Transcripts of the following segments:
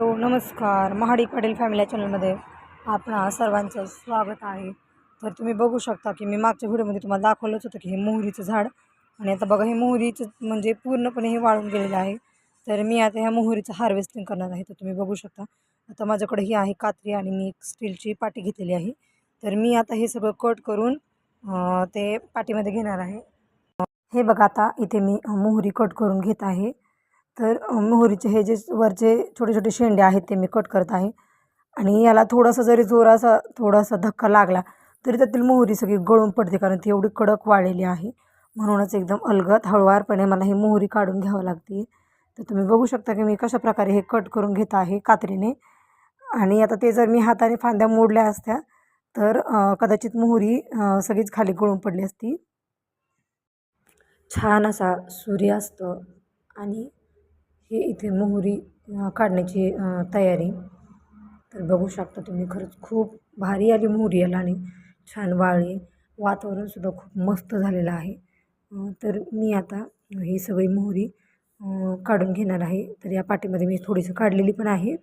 हो नमस्कार. महाडी पाटील फॅमिली चॅनलमध्ये आपणा सर्वांचं स्वागत आहे. तर तुम्ही बघू शकता की मी मागच्या व्हिडिओमध्ये तुम्हाला दाखवलंच होतं की हे मोहरीचं झाड आणि आता बघा हे मोहरीचं म्हणजे पूर्णपणे हे वाळून गेलेलं आहे. तर मी आता ह्या मोहरीचं हार्वेस्टिंग करणार आहे. तर तुम्ही बघू शकता. आता माझ्याकडे ही आहे कात्री आणि मी एक स्टीलची पाटी घेतलेली आहे. तर मी आता हे सगळं कट करून ते पाटीमध्ये घेणार आहे. हे बघा आता इथे मी मोहरी कट करून घेत आहे. तर मोहरीचे हे जे वरचे छोटे छोटे शेंडे आहेत ते मी कट करत आहे. आणि याला थोडासा जरी जोरासा थोडासा धक्का लागला तरी त्यातील मोहरी सगळी गळून पडते कारण ती एवढी कडक वाळलेली आहे. म्हणूनच एकदम अलगद हळुवारपणे मला ही मोहरी काढून घ्यावं लागते तर तुम्ही बघू शकता की मी कशा प्रकारे हे कट करून घेत आहे कात्रीने. आणि आता ते जर मी हाताने फांद्या मोडल्या असत्या तर कदाचित मोहरी सगळीच खाली गळून पडली असती. छान असा सूर्यास्त आणि हे इथे मोहरी काढण्याची तयारी. तर बघू शकता तुम्ही खरंच खूप भारी आली मोहरी याला आणि छान वाळली वातावरणसुद्धा खूप मस्त झालेलं आहे. तर मी आता ही सगळी मोहरी काढून घेणार आहे. तर या पाठीमध्ये मी थोडीशी काढलेली पण आहे.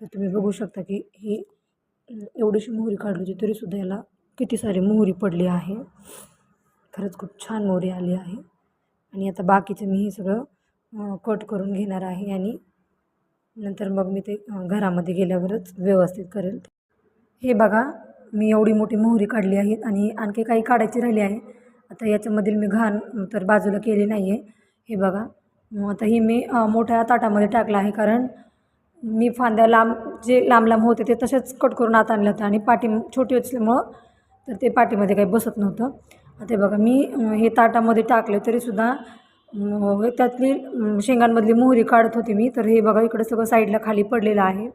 तर तुम्ही बघू शकता की ही एवढीशी मोहरी काढली होती तरीसुद्धा याला किती सारी मोहरी पडली आहे. खरंच खूप छान मोहरी आली आहे. आणि आता बाकीचं मी हे सगळं कट करून घेणार आहे आणि नंतर मग मी ते घरामध्ये गेल्यावरच व्यवस्थित करेल. हे बघा मी एवढी मोठी मोहरी काढली आहे आणि आणखी काही काढायची राहिली आहे. आता याच्यामधील मी घाण तर बाजूला केली नाही आहे हे बघा आता ही मी मोठ्या ताटामध्ये टाकलं आहे कारण मी फांद्या लांब जे लांब लांब होते ते तसेच कट करून आत आणलं होतं आणि पाठी छोटी असल्यामुळं तर ते पाठीमध्ये काही बसत नव्हतं. आता बघा मी हे ताटामध्ये टाकलं तरीसुद्धा त्यातली शेंगांमधली मोहरी काढत होते मी. तर हे बघा इकडं सगळं साईडला खाली पडलेलं आहे.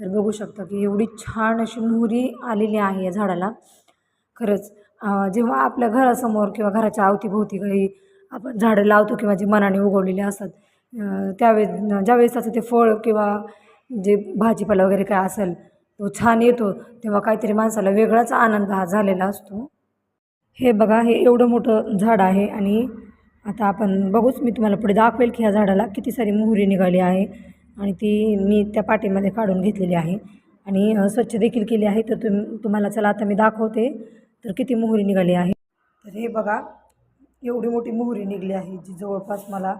तर बघू शकता की एवढी छान अशी मोहरी आलेली आहे या झाडाला. खरंच जेव्हा आपल्या घरासमोर किंवा घराच्या अवतीभोवती काही आपण झाडं लावतो किंवा जे मनाने उगवलेले असतात त्यावेळेस ज्यावेळेस त्याचं ते फळ किंवा जे भाजीपाला वगैरे काय असेल तो छान येतो तेव्हा काहीतरी माणसाला वेगळाच आनंद हा झालेला असतो. हे बघा हे एवढं मोठं झाड आहे आणि आता आपण बघूच मी तुम्हाला पुढे दाखवेल की ह्या झाडाला किती सारी मोहरी निघाली आहे आणि ती मी त्या पाटीमध्ये काढून घेतलेली आहे. आणि स्वच्छ देखील केली आहे. तर तुम तुम्हाला चला आता मी दाखवते तर किती मोहरी निघाली आहे. तर हे बघा एवढी मोठी मोहरी निघली आहे जी जवळपास मला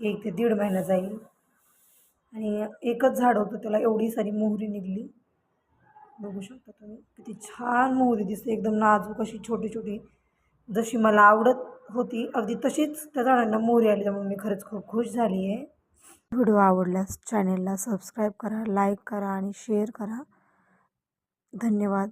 एक ते दीड महिना जाईल. आणि एकच झाड होतं त्याला एवढी सारी मोहरी निघली. बघू शकता तुम्ही किती छान मोहरी दिसते. एकदम नाजूक अशी छोटी छोटी जशी मला आवडत होती अगदी तशीच त्या झाडांना मोरी आली त्यामुळे मी खरंच खूप खुश झाली आहे व्हिडिओ आवडल्यास चॅनेलला सबस्क्राईब करा लाईक करा आणि शेअर करा. धन्यवाद.